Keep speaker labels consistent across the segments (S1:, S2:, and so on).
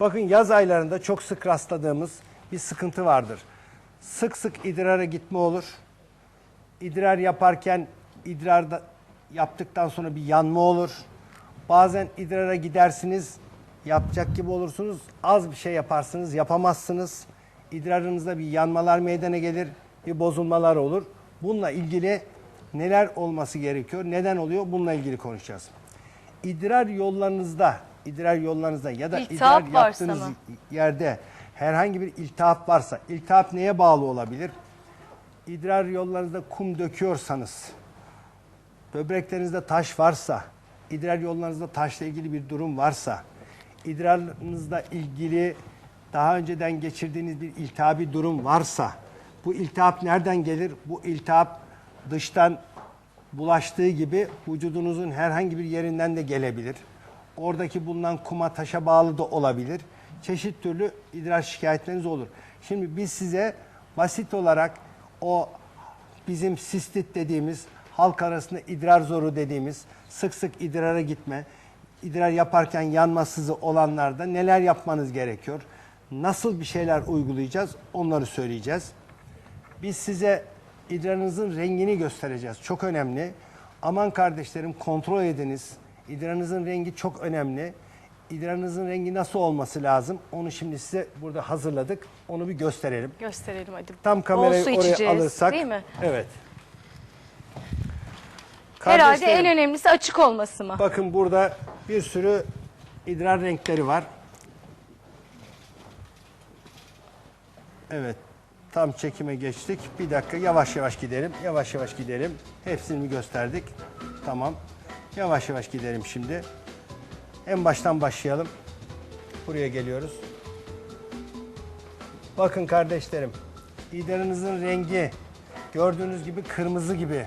S1: Bakın yaz aylarında çok sık rastladığımız bir sıkıntı vardır. Sık sık idrara gitme olur. İdrar yaparken idrarda yaptıktan sonra bir yanma olur. Bazen idrara gidersiniz, yapacak gibi olursunuz. Az bir şey yaparsınız, yapamazsınız. İdrarınızda bir yanmalar meydana gelir, bir bozulmalar olur. Bununla ilgili neler olması gerekiyor, neden oluyor bununla ilgili konuşacağız. İdrar yollarınızda, idrar yollarınızda ya da
S2: İltihap
S1: idrar
S2: varsa
S1: yaptığınız
S2: mı?
S1: yerde herhangi bir iltihap varsa, iltihap neye bağlı olabilir? İdrar yollarınızda kum döküyorsanız, böbreklerinizde taş varsa, idrar yollarınızda taşla ilgili bir durum varsa, idrarınızla ilgili daha önceden geçirdiğiniz bir iltihabi durum varsa, bu iltihap nereden gelir? Bu iltihap dıştan bulaştığı gibi vücudunuzun herhangi bir yerinden de gelebilir. Oradaki bulunan kuma taşa bağlı da olabilir. Çeşit türlü idrar şikayetleriniz olur. Şimdi biz size basit olarak o bizim sistit dediğimiz halk arasında idrar zoru dediğimiz sık sık idrara gitme, idrar yaparken yanmasızı olanlarda neler yapmanız gerekiyor? Nasıl bir şeyler uygulayacağız? Onları söyleyeceğiz. Biz size idrarınızın rengini göstereceğiz. Çok önemli. Aman kardeşlerim kontrol ediniz. İdrarınızın rengi çok önemli. İdrarınızın rengi nasıl olması lazım? Onu şimdi size burada hazırladık. Onu bir gösterelim.
S2: Gösterelim hadi.
S1: Tam kamerayı oraya
S2: içeceğiz,
S1: alırsak.
S2: Değil mi?
S1: Evet.
S2: Herhalde en önemlisi açık olması mı?
S1: Bakın burada bir sürü idrar renkleri var. Evet. Tam çekime geçtik. Bir dakika yavaş yavaş gidelim. Yavaş yavaş gidelim. Hepsini gösterdik? Tamam. Yavaş yavaş gidelim şimdi. En baştan başlayalım. Buraya geliyoruz. Bakın kardeşlerim. İdrarınızın rengi gördüğünüz gibi kırmızı gibi.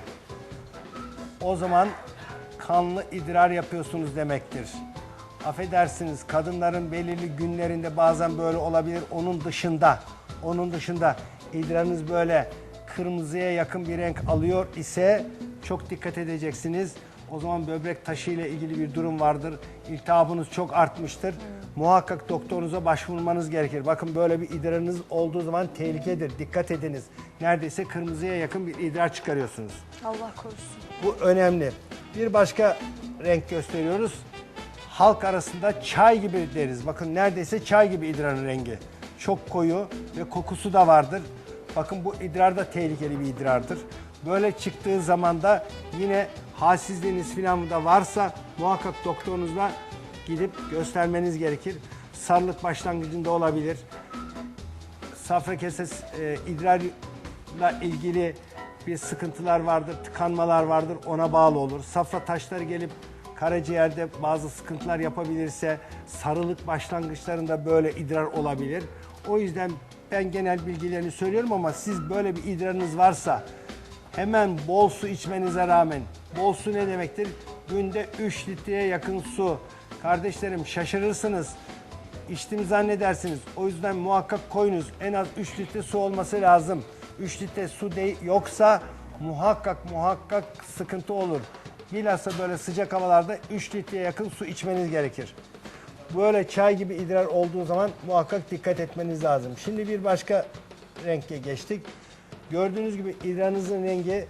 S1: O zaman kanlı idrar yapıyorsunuz demektir. Affedersiniz kadınların belirli günlerinde bazen böyle olabilir. Onun dışında, onun dışında idrarınız böyle kırmızıya yakın bir renk alıyor ise çok dikkat edeceksiniz. O zaman böbrek taşı ile ilgili bir durum vardır. İltihabınız çok artmıştır. Muhakkak doktorunuza başvurmanız gerekir. Bakın böyle bir idrarınız olduğu zaman tehlikedir. Dikkat ediniz. Neredeyse kırmızıya yakın bir idrar çıkarıyorsunuz.
S2: Allah korusun.
S1: Bu önemli. Bir başka renk gösteriyoruz. Halk arasında çay gibi deriz. Bakın neredeyse çay gibi idrarın rengi. Çok koyu ve kokusu da vardır. Bakın bu idrar da tehlikeli bir idrardır. Böyle çıktığı zaman da yine halsizliğiniz falan da varsa muhakkak doktorunuzla gidip göstermeniz gerekir. Sarılık başlangıcında olabilir safra keses e, idrarla ilgili bir sıkıntılar vardır, tıkanmalar vardır ona bağlı olur. Safra taşları gelip karaciğerde bazı sıkıntılar yapabilirse sarılık başlangıçlarında böyle idrar olabilir. O yüzden ben genel bilgilerini söylüyorum ama siz böyle bir idrarınız varsa hemen bol su içmenize rağmen, bol su ne demektir? Günde 3 litreye yakın su. Kardeşlerim şaşırırsınız içtiğimi zannedersiniz. O yüzden muhakkak koyunuz. En az 3 litre su olması lazım. 3 litre su değil, yoksa muhakkak muhakkak sıkıntı olur. Bilhassa böyle sıcak havalarda 3 litreye yakın su içmeniz gerekir. Böyle çay gibi idrar olduğu zaman muhakkak dikkat etmeniz lazım. Şimdi bir başka renke geçtik. Gördüğünüz gibi idrarınızın rengi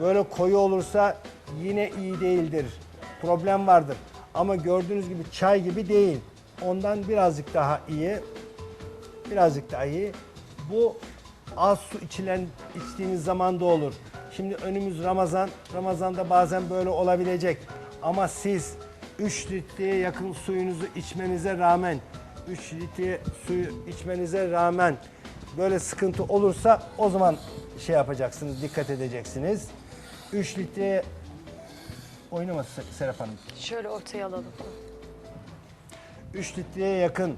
S1: böyle koyu olursa yine iyi değildir. Problem vardır. Ama gördüğünüz gibi çay gibi değil. Ondan birazcık daha iyi. Birazcık daha iyi. Bu az su içilen içtiğiniz zaman da olur. Şimdi önümüz Ramazan. Ramazan'da bazen böyle olabilecek. Ama siz 3 litreye yakın suyunuzu içmenize rağmen 3 litre suyu içmenize rağmen böyle sıkıntı olursa o zaman şey yapacaksınız, dikkat edeceksiniz. 3 litreye oynaması Serap Hanım.
S2: Şöyle ortaya alalım.
S1: 3 litreye yakın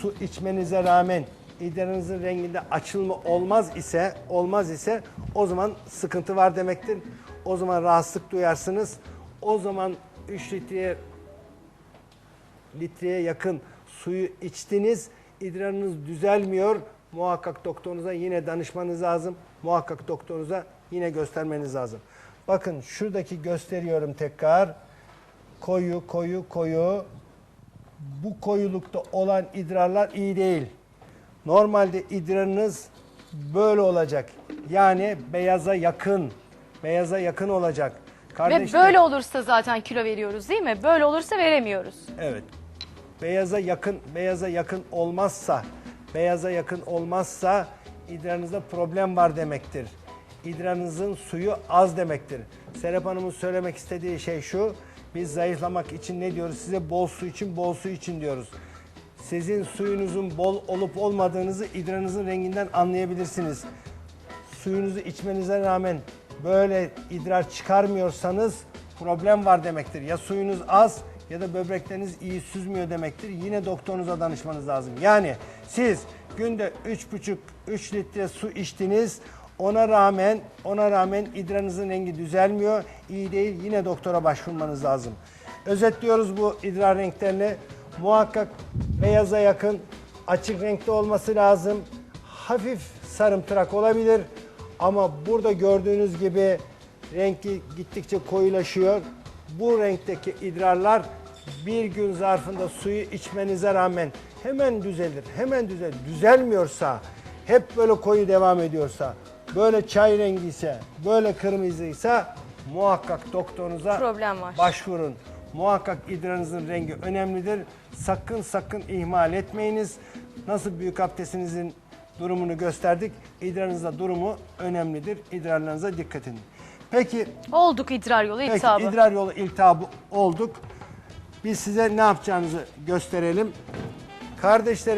S1: su içmenize rağmen idrarınızın renginde açılma olmaz ise olmaz ise o zaman sıkıntı var demektir. O zaman rahatsızlık duyarsınız. O zaman 3 litreye litreye yakın suyu içtiniz. idrarınız düzelmiyor. Muhakkak doktorunuza yine danışmanız lazım. Muhakkak doktorunuza yine göstermeniz lazım. Bakın şuradaki gösteriyorum tekrar. Koyu koyu koyu bu koyulukta olan idrarlar iyi değil. Normalde idrarınız böyle olacak. Yani beyaza yakın. Beyaza yakın olacak.
S2: Ve
S1: Kardeşler-
S2: böyle olursa zaten kilo veriyoruz değil mi? Böyle olursa veremiyoruz.
S1: Evet. Beyaza yakın beyaza yakın olmazsa, beyaza yakın olmazsa idrarınızda problem var demektir. İdrarınızın suyu az demektir. Serap Hanım'ın söylemek istediği şey şu. Biz zayıflamak için ne diyoruz? Size bol su için, bol su için diyoruz. Sizin suyunuzun bol olup olmadığınızı idrarınızın renginden anlayabilirsiniz suyunuzu içmenize rağmen böyle idrar çıkarmıyorsanız problem var demektir. Ya suyunuz az ya da böbrekleriniz iyi süzmüyor demektir. Yine doktorunuza danışmanız lazım. Yani siz günde 3,5-3 litre su içtiniz. Ona rağmen ona rağmen idrarınızın rengi düzelmiyor. iyi değil. Yine doktora başvurmanız lazım. Özetliyoruz bu idrar renklerini. Muhakkak beyaza yakın açık renkte olması lazım hafif sarımtırak olabilir ama burada gördüğünüz gibi renki gittikçe koyulaşıyor. Bu renkteki idrarlar bir gün zarfında suyu içmenize rağmen hemen düzelir. Hemen düzelir. Düzelmiyorsa, hep böyle koyu devam ediyorsa, böyle çay rengi ise, böyle kırmızıysa muhakkak doktorunuza
S2: Problem var.
S1: başvurun. Muhakkak idrarınızın rengi önemlidir. Sakın sakın ihmal etmeyiniz. Nasıl büyük abdestinizin durumunu gösterdik. İdrarınızda durumu önemlidir. İdrarlarınıza dikkat edin. Peki,
S2: Olduk idrar yolu
S1: peki
S2: iltihabı.
S1: idrar yolu iltihabı olduk. Biz size ne yapacağınızı gösterelim. Kardeşlerim